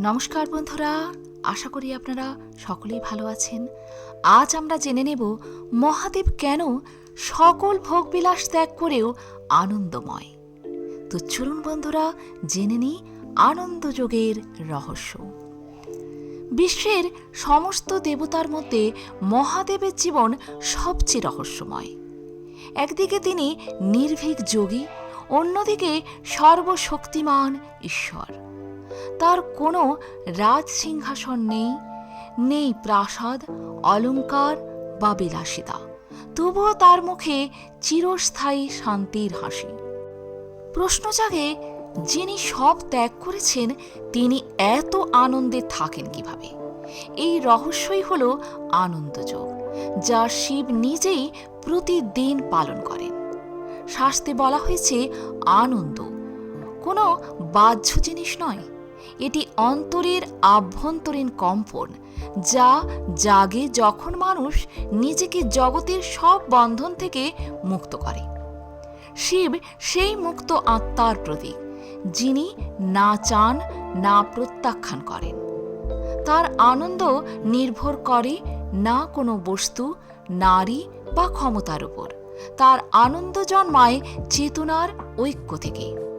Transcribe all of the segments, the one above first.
নমস্কার বন্ধুরা, আশা করি আপনারা সকলেই ভালো আছেন। আজ আমরা জেনে নেব মহাদেব কেন সকল ভোগবিলাস ত্যাগ করেও আনন্দময়। তো চলুন বন্ধুরা, জেনে নিই আনন্দযোগের রহস্য। বিশ্বের সমস্ত দেবতার মধ্যে মহাদেবের জীবন সবচেয়ে রহস্যময়। একদিকে তিনি নির্ভীক যোগী, অন্যদিকে সর্বশক্তিমান ঈশ্বর। তার কোনো রাজ সিংহাসন নেই নেই প্রাসাদ অলংকার বা বিলাসিতা। তবুও তার মুখে চিরস্থায়ী শান্তির হাসি। প্রশ্ন জাগে, যিনি সব ত্যাগ করেছেন, তিনি এত আনন্দে থাকেন কীভাবে? এই রহস্যই হল আনন্দযোগ যা শিব নিজেই প্রতিদিন পালন করেন। শাস্তে বলা হয়েছে, আনন্দ কোনো বাহ্য জিনিস নয়। এটি অন্তরের আভ্যন্তরীণ কম্পন, যা জাগে যখন মানুষ নিজেকে জগতের সব বন্ধন থেকে মুক্ত করে। শিব সেই মুক্ত আত্মার প্রতীক, যিনি না চান, না প্রত্যাখ্যান করেন। তার আনন্দ নির্ভর করে না কোনো বস্তু, নারী বা ক্ষমতার উপর। তার আনন্দ জন্মায় চেতনার ঐক্য থেকে।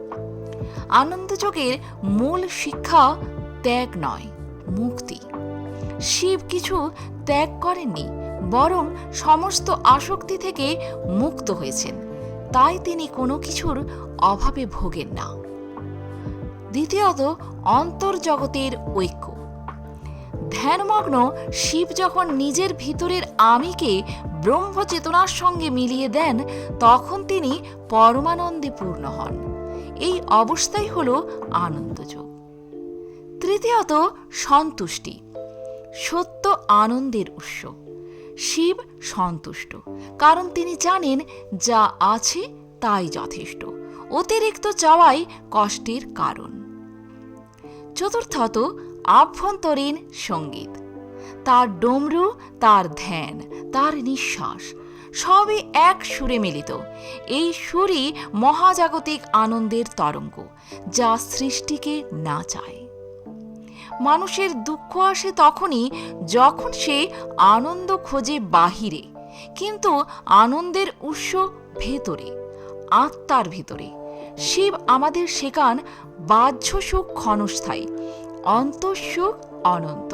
আনন্দযোগের মূল শিক্ষা ত্যাগ নয়, মুক্তি। শিব কিছু ত্যাগ করেননি, বরং সমস্ত আসক্তি থেকে মুক্ত হয়েছেন। তাই তিনি কোনো কিছুর অভাবে ভোগেন না। দ্বিতীয়ত, অন্তর্জগতের ঐক্য। ধ্যানমগ্ন শিব যখন নিজের ভিতরের আমিকে ব্রহ্মচেতনার সঙ্গে মিলিয়ে দেন, তখন তিনি পরমানন্দে পূর্ণ হন। এই অবস্থাই হল আনন্দযোগ। তৃতীয়ত, সন্তুষ্টি। সত্য আনন্দের উৎস। শিব সন্তুষ্ট। কারণ তিনি জানেন, যা আছে তাই যথেষ্ট। অতিরিক্ত চাওয়াই কষ্টের কারণ। চতুর্থত, আভ্যন্তরীণ সংগীত। তার ডমরু, তার ধ্যান, তার নিঃশ্বাস সবই এক সুরে মিলিত। এই সুরই মহাজাগতিক আনন্দের তরঙ্গ, যা সৃষ্টিকে না চায়। মানুষের দুঃখ আসে তখনই যখন সে আনন্দ খোঁজে বাহিরে, কিন্তু আনন্দের উৎস ভেতরে, আত্মার ভিতরে। শিব আমাদের শেখান বাহ্য সুখ ক্ষণস্থায়ী, অন্তঃসুখ অনন্ত।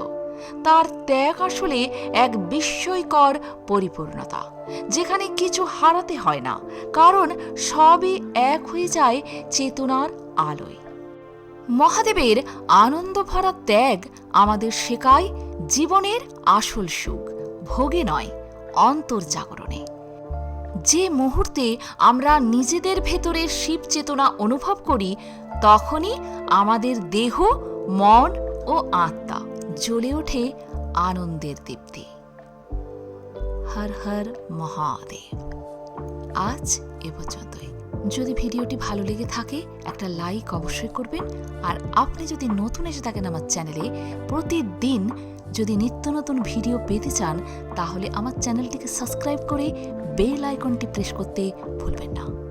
তার ত্যাগ আসলে এক বিস্ময়কর পরিপূর্ণতা, যেখানে কিছু হারাতে হয় না, কারণ সবই এক হয়ে যায় চেতনার আলোয়। মহাদেবের আনন্দ ভরা ত্যাগ আমাদের শেখায় জীবনের আসল সুখ, ভোগে নয়, অন্তর্জাগরণে। যে মুহূর্তে আমরা নিজেদের ভেতরের শিব চেতনা অনুভব করি, তখনই আমাদের দেহ, মন ও আত্মা জ্বলে ওঠে আনন্দের দীপ্তি। হর হর মহাদেব। আজ এ পর্যন্তই। যদি ভিডিওটি ভালো লেগে থাকে, একটা লাইক অবশ্যই করবেন। আর আপনি যদি নতুন এসে থাকেন আমার চ্যানেলে, প্রতিদিন যদি নিত্য নতুন ভিডিও পেতে চান, তাহলে আমার চ্যানেলটিকে সাবস্ক্রাইব করে বেল আইকনটি প্রেস করতে ভুলবেন না।